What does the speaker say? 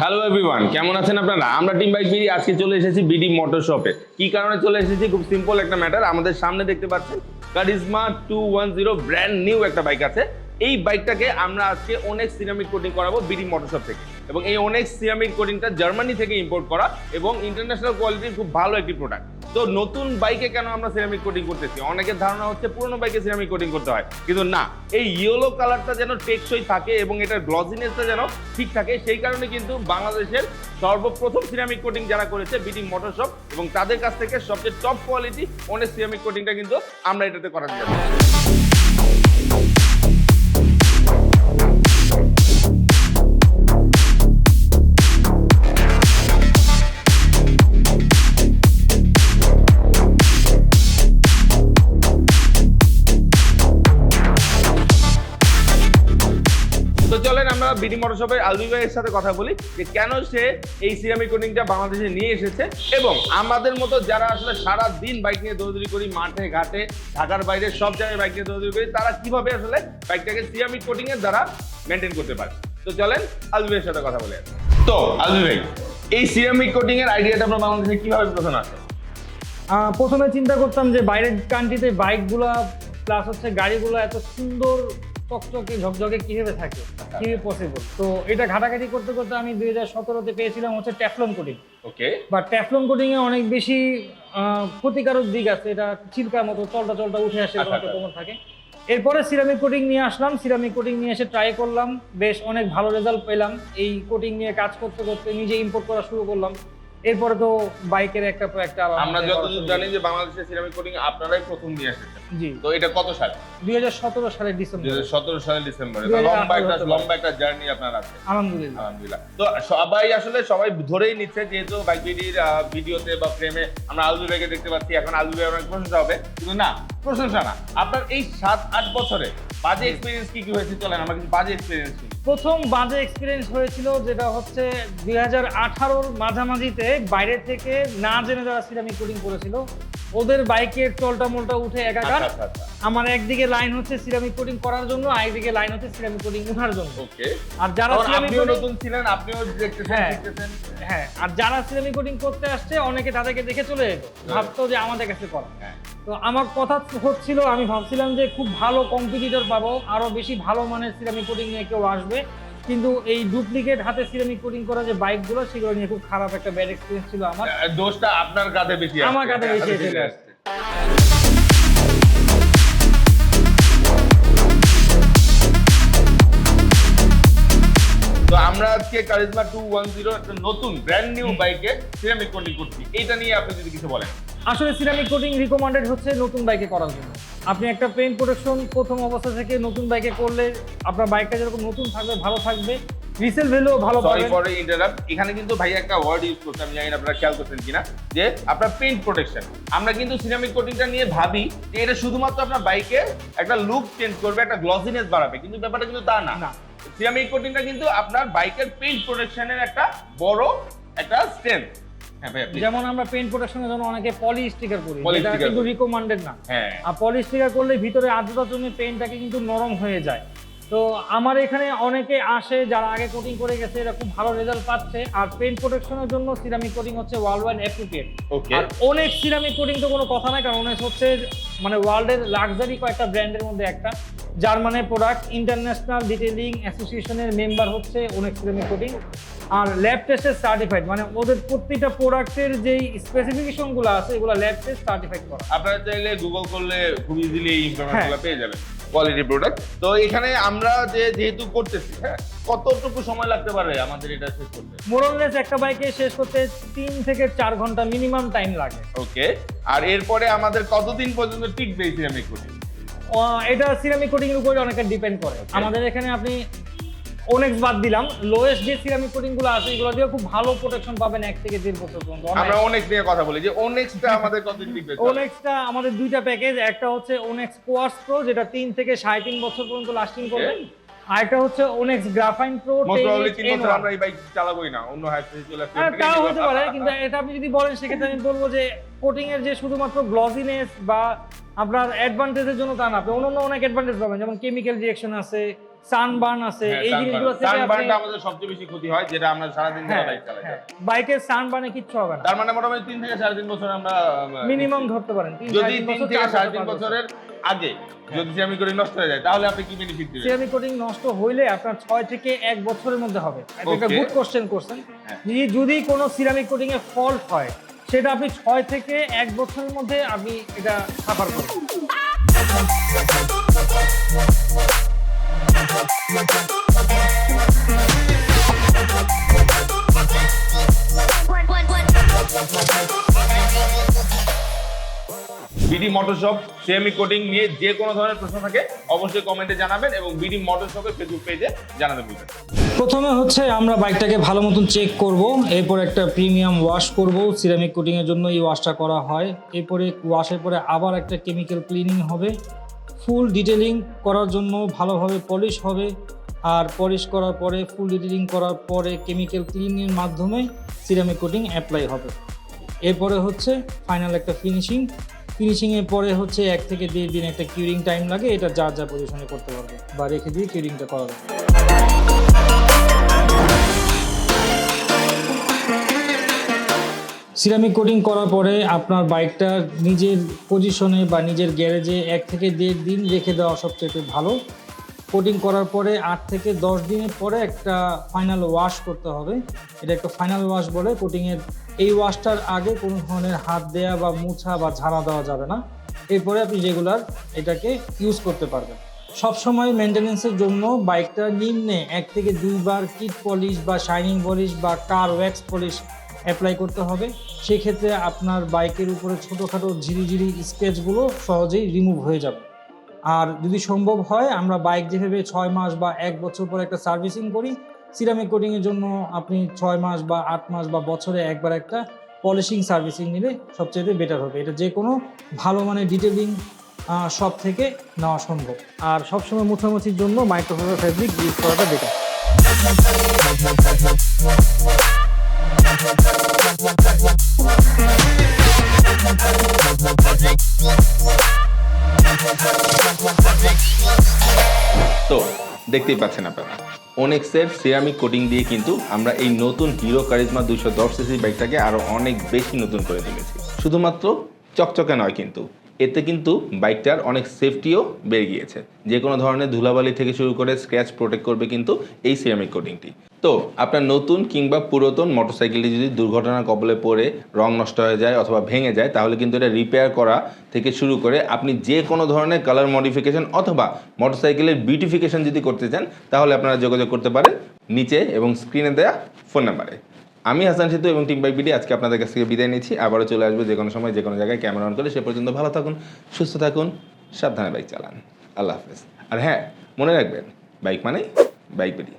Hello everyone কেমন আছেন আপনারা? আমরা টিম বাইক বিডি আজকে চলে এসেছি বিডি মোটর শপে কি কারণে চলে এসেছি? খুব সিম্পল একটা ম্যাটার আমাদের সামনে দেখতে পাচ্ছেন Karizma two one zero brand new একটা বাইক আছে। এই বাইকটাকে আমরা আজকে অনেক সিরামিক কোটিং করাবো বিডি মোটর শপ থেকে। এবং এই অনেক সিরামিক কোটিংটা জার্মানি থেকে ইম্পোর্ট করা এবং ইন্টারন্যাশনাল কোয়ালিটির খুব ভালো একটি প্রোডাক্ট তো নতুন বাইকে কেন আমরা সিরামিক কোটিং করতেছি? অনেকের ধারণা হচ্ছে পুরনো বাইকে সিরামিক কোটিং করতে হয়। কিন্তু না, এই ইয়েলো কালারটা যেন টেকসই থাকে এবং এটার গ্লজিনেসটা যেন ঠিক থাকে, সেই কারণে কিন্তু বাংলাদেশের সর্বপ্রথম সিরামিক কোটিং যারা করেছে, বিটি মোটর শপ এবং তাদের কাছ থেকে সবচেয়ে টপ কোয়ালিটি অনেক সিরামিক কোটিংটা কিন্তু আমরা এটাতে করা যাবে বিডি মোটর শপের আলবি ভাইয়ের সাথে কথা বলি যে কেন সে এই সিরামিক কোটিংটা বাংলাদেশে নিয়ে এসেছে এবং আমাদের মতো যারা আসলে সারা দিন বাইক নিয়ে দৌড়দৌড়ি করি, মাঠে, ঘাটে, ঢাকার বাইরে সব জায়গায় বাইক নিয়ে দৌড়দৌড়ি করি, তারা কীভাবে আসলে বাইকটাকে সিরামিক কোটিং এর দ্বারা মেনটেন করতে পারে? তো চলেন আলবি ভাইয়ের সাথে কথা বলে তো আলবি ভাই, এই সিরামিক এর আইডিয়াটা আপনার বাংলাদেশে কীভাবে প্রথমে আসে? প্রথমে চিন্তা করতাম যে বাইরের কান্ট্রিতে বাইকগুলা প্লাস হচ্ছে গাড়িগুলো এত সুন্দর চকচকে ঝকঝকে কীভাবে থাকে? কীভাবে পসিবল তো এটা ঘাটাঘাটি করতে করতে আমি দুই হাজার সতেরোতে পেয়েছিলাম হচ্ছে ট্যাফলন কোটিং ওকে। বা ট্যাফলন কোটিং এ অনেক বেশি ক্ষতিকারক দিক আছে। এটা চিল্কার মতো চলটা চলটা উঠে আসে আচ্ছা, তোমার থাকে। এরপরে সিরামিক কোটিং নিয়ে আসলাম। সিরামিক কোটিং নিয়ে এসে ট্রাই করলাম। বেশ অনেক ভালো রেজাল্ট পেলাম। এই কোটিং নিয়ে কাজ করতে করতে নিজে ইম্পোর্ট করা শুরু করলাম। এরপরে তো বাইকের একটা একটা আমরা যতদূর জানি যে বাংলাদেশের সিরামিক কোটিং আপনারাই প্রথম নিয়ে এসেছেন। জি। তো এটা কত সাল? দুই হাজার সতেরো সালের ডিসেম্বর। হাজার সতেরো সালের ডিসেম্বরে। হাজার লম্বা একটা লম্বা একটা জার্নি আপনার আছে। আলহামদুলিল্লাহ। আলহামদুলিল্লাহ। তো সবাই আসলে সবাই ধরেই নিচ্ছে যেহেতু বাইক বিডির ভিডিওতে বা ফ্রেমে আমরা আলবি ভাইকে দেখতে পাচ্ছি এখন আলবি ভাই অনেক প্রশংসা হবে। কিন্তু না প্রশংসা না। আপনার এই সাত আট বছরে বাজে এক্সপিরিয়েন্স কি কি হয়েছে চলেন আমরা কিছু বাজে এক্সপিরিয়েন্স প্রথম বাজে এক্সপিরিয়েন্স হয়েছিল যেটা হচ্ছে দুই হাজার আঠারোর মাঝামাঝিতে বাইরে থেকে না জেনে যারা সিরামিক কোটিং করেছিল ওদের বাইকের টলটা মোলটা উঠে একাকার। আচ্ছা আচ্ছা আমার একদিকে লাইন হচ্ছে সিরামিক কোটিং করার জন্য আরেকদিকে লাইন হচ্ছে সিরামিক কোটিং উঠার জন্য। ওকে আর যারা আপনিও নতুন ছিলেন আপনিও দেখতেছেন হ্যাঁ। হ্যাঁ আর যারা সিরামিক কোটিং করতে আসছে অনেকে তাদেরকে দেখে চলে যেত ভাবতো যে আমাদের কাছে করা। হ্যাঁ। তো আমার কথা হচ্ছিল আমি ভাবছিলাম যে খুব ভালো কম্পিটিটর পাবো আরও বেশি ভালো মানের সিরামিক কোটিং নিয়ে কেউ আসবে কিন্তু এই ডুপ্লিকেট হাতে সিরামিক কোটিং করা যে বাইকগুলো সেগুলো নিয়ে খুব খারাপ একটা ব্যাড এক্সপিরিয়েন্স ছিল আমার দোষটা আপনার কাঁধে বেশি আমার। কাঁধে বেশি চলে আসছে। তো আমরা আজকে কারিজমা টু ওয়ান জিরো একটা নতুন ব্র্যান্ড নিউ বাইকে সিরামিক কোটিং করছি এইটা নিয়ে আপনি যদি কিছু বলেন আসলে সিরামিক কোটিং রিকমেন্ডেড হচ্ছে নতুন বাইকে করার জন্য। আপনি একটা পেইন্ট প্রোটেকশন প্রথম অবস্থা থেকে নতুন বাইকে করলে আপনার বাইকটা যেরকম নতুন থাকবে ভালো থাকবে রিসেল ভ্যালুও ভালো সরি পাবেন। ফর ইন্টারাপ্ট এখানে কিন্তু ভাই একটা ওয়ার্ড ইউজ আমি জানি না আপনারা খেয়াল করছেন কিনা যে আপনার পেইন্ট প্রোটেকশন আমরা কিন্তু সিরামিক কোটিংটা নিয়ে ভাবি যে এটা শুধুমাত্র আপনার বাইকের একটা লুক চেঞ্জ করবে একটা গ্লসিনেস বাড়াবে কিন্তু ব্যাপারটা কিন্তু তা না। সিরামিক কোটিংটা কিন্তু আপনার বাইকের পেইন্ট প্রোটেকশনের একটা বড় একটা স্ট্রেংথ যেমন আমরা পেইন্ট প্রোটেকশনের জন্য অনেকে পলি স্টিকার করি এটা কিন্তু রিকমেন্ডেড না। হ্যাঁ। আর পলিশ স্টিকার করলে ভিতরে আর্দ্রতা জমে পেইন্টটাকে কিন্তু নরম হয়ে যায়। তো আমার এখানে অনেকে আসে যারা আগে কোটিং করে গেছে এরা খুব ভালো রেজাল্ট পাচ্ছে। আর পেইন্ট প্রোটেকশনের জন্য সিরামিক কোটিং হচ্ছে ওয়ার্ল্ড ওয়াইড অ্যাপ্রোপ্রিয়েট আর অনেক সিরামিক কোটিং তো কোনো কথা নাই কারণ অনেক হচ্ছে মানে ওয়ার্ল্ডের লাক্সারি কয়েকটা ব্র্যান্ডের মধ্যে একটা। জার্মানের প্রোডাক্ট ইন্টারন্যাশনাল ডিটেলিং অ্যাসোসিয়েশনের মেম্বার হচ্ছে অনেক সিরামিক কোটিং আর ল্যাব টেস্টের সার্টিফাইড মানে ওদের প্রত্যেকটা প্রোডাক্টের যেই স্পেসিফিকেশনগুলো আছে এগুলো ল্যাব টেস্ট সার্টিফাইড করা। আপনারা চাইলে গুগল করলে খুব ইজিলি এই ইনফরমেশনগুলো হ্যাঁ। পেয়ে যাবেন কোয়ালিটি প্রোডাক্ট তো এখানে আমরা যে যেহেতু করতেছি হ্যাঁ কতটুকু সময় লাগতে পারে আমাদের এটা শেষ করতে? মোরললেস একটা বাইকে শেষ করতে তিন থেকে চার ঘণ্টা মিনিমাম টাইম লাগে। ওকে আর এরপরে আমাদের কতদিন পর্যন্ত টিকবে এই সিরামিক কোটিং এটা সিরামিক কোটিং এর উপরে অনেকটা ডিপেন্ড করে। আমাদের এখানে আপনি অনেক বাদ দিলাম। লোয়েস্ট যে সিরামিক কোটিংগুলো আছে এগুলো দিয়ে খুব ভালো প্রোটেকশন পাবেন এক থেকে দেড় বছর পর্যন্ত। আমরা অনেক নিয়ে কথা বলি যে অনেকটা আমাদের কত ডিপেন্ড অনেকটা আমাদের দুইটা প্যাকেজ একটা হচ্ছে অনেক স্কোয়ার্স প্রো যেটা তিন থেকে সাড়ে তিন বছর পর্যন্ত লাস্টিং করবে। আর একটা হচ্ছে Onex graphene pro most probably তিন বছর আমরা এই বাইক চালাবোই না অন্য চলে আসবে। হ্যাঁ তাও হতে পারে কিন্তু এটা আপনি যদি বলেন সেক্ষেত্রে আমি বলব যে কোটিং এর যে শুধুমাত্র গ্লসিনেস বা আপনার অ্যাডভান্টেজের জন্য তা না আপনি অন্য অন্য অনেক অ্যাডভান্টেজ পাবেন যেমন কেমিক্যাল রিয়েকশন আছে সানবার্ন আছে হ্যাঁ, এই জিনিসগুলো থেকে সানবার্নটা আমাদের সবচেয়ে বেশি ক্ষতি হয় যেটা আমরা সারাদিন ধরে হ্যাঁ বাইক চালাই। হ্যাঁ বাইকের সানবার্নে কিচ্ছু হবে না। তার মানে মোটামুটি তিন থেকে সাড়ে তিন বছর আমরা মিনিমাম ধরতে পারেন তিন যদি সাড়ে থেকে চার সাড়ে বছর, তিন পাঁচ বছর। বছরের আগে যদি সিরামিক কোটিং নষ্ট হয়ে যায় তাহলে আপনি কি বেনিফিট দিবেন? সিরামিক কোটিং নষ্ট হইলে আপনার 6 থেকে 1 বছরের মধ্যে হবে। এটা একটা গুড কোশ্চেন করছেন। হ্যাঁ। যদি যদি কোনো সিরামিক কোটিং এ ফল্ট হয় সেটা আপনি 6 থেকে 1 বছরের মধ্যে আমি এটা সাফার করবেন BD motor shop ceramic coating নিয়ে যে কোনো ধরনের প্রশ্ন থাকে অবশ্যই কমেন্টে জানাবেন এবং বিডি মোটর শপের ফেসবুক পেজে জানাতে ভুলবেন প্রথমে হচ্ছে আমরা বাইকটাকে ভালো মতন চেক করব, এরপর একটা প্রিমিয়াম ওয়াশ করব সিরামিক কোটিং এর জন্য এই ওয়াশটা করা হয়। এরপরে ওয়াশের পরে আবার একটা কেমিক্যাল ক্লিনিং হবে। ফুল ডিটেলিং করার জন্য ভালোভাবে পলিশ হবে। আর পলিশ করার পরে ফুল ডিটেলিং করার পরে কেমিক্যাল ক্লিনিংয়ের মাধ্যমে সিরামিক কোটিং অ্যাপ্লাই হবে। এরপরে হচ্ছে ফাইনাল একটা ফিনিশিং ফিনিশিংয়ের পরে হচ্ছে এক থেকে দেড় দিন একটা কিউরিং টাইম লাগে, এটা যা যা পজিশনে করতে পারবে বা রেখে দিয়ে কিউরিংটা করা যাবে। সিরামিক কোটিং করার পরে আপনার বাইকটা নিজের পজিশনে বা নিজের গ্যারেজে এক থেকে দেড় দিন রেখে দেওয়া সবচেয়ে ভালো। কোটিং করার পরে আট থেকে দশ দিনের পরে একটা ফাইনাল ওয়াশ করতে হবে। এটা একটা ফাইনাল ওয়াশ বলে কোটিংয়ের এই ওয়াশটার আগে কোনো ধরনের হাত দেওয়া বা মুছা বা ঝাড়া দেওয়া যাবে না। এরপরে আপনি রেগুলার এটাকে ইউজ করতে পারবেন। সবসময় মেনটেনেন্সের জন্য বাইকটা নিম্নে এক থেকে দুইবার কিট পলিশ বা শাইনিং পলিশ বা কার ওয়্যাক্স পলিশ অ্যাপ্লাই করতে হবে। সেক্ষেত্রে আপনার বাইকের উপরে ছোটোখাটো ঝিরিঝিরি স্কেচগুলো সহজেই রিমুভ হয়ে যাবে। আর যদি সম্ভব হয়, আমরা বাইক যেভাবে ছয় মাস বা এক বছর পর একটা সার্ভিসিং করি সিরামিক কোটিংয়ের জন্য আপনি ছয় মাস বা আট মাস বা বছরে একবার একটা পলিশিং সার্ভিসিং নিলে সবচেয়ে বেটার হবে। এটা যে কোনো ভালো মানের ডিটেলিং সব থেকে নেওয়া সম্ভব। আর সবসময় মুছামুছির জন্য মাইক্রোফাইবার ফ্যাব্রিক ইউজ করাটা বেটার তো দেখতেই পাচ্ছেন আপনারা। অনেক্সের সিরামিক কোটিং দিয়ে কিন্তু আমরা এই নতুন হিরো কারিজমা দুশো দশ সিসি বাইকটাকে আরও অনেক বেশি নতুন করে তুলেছি। শুধুমাত্র চকচকে নয় কিন্তু। এতে কিন্তু বাইকটার অনেক সেফটিও বেড়ে গিয়েছে। যে কোনো ধরনের ধুলাবালি থেকে শুরু করে স্ক্র্যাচ প্রোটেক্ট করবে কিন্তু এই সিরামিক কোটিংটি তো আপনার নতুন কিংবা পুরাতন মোটরসাইকেলটি যদি দুর্ঘটনার কবলে পড়ে, রং নষ্ট হয়ে যায় অথবা ভেঙে যায়, তাহলে কিন্তু এটা রিপেয়ার করা থেকে শুরু করে আপনি যে কোনো ধরনের কালার মডিফিকেশন অথবা মোটরসাইকেলের বিউটিফিকেশন যদি করতে চান, তাহলে আপনারা যোগাযোগ করতে পারেন নিচে এবং স্ক্রিনে দেওয়া ফোন নাম্বারে আমি হাসান সেতু এবং টিম বাই বিডি আজকে আপনাদের কাছ থেকে বিদায় নিচ্ছি। আবারও চলে আসব যে কোনো সময়, যে কোনো জায়গায় ক্যামেরা অন করে সে পর্যন্ত ভালো থাকুন, সুস্থ থাকুন, সাবধানে বাইক চালান। আল্লাহ হাফেজ। আর হ্যাঁ মনে রাখবেন, বাইক মানে বাইক বিডি।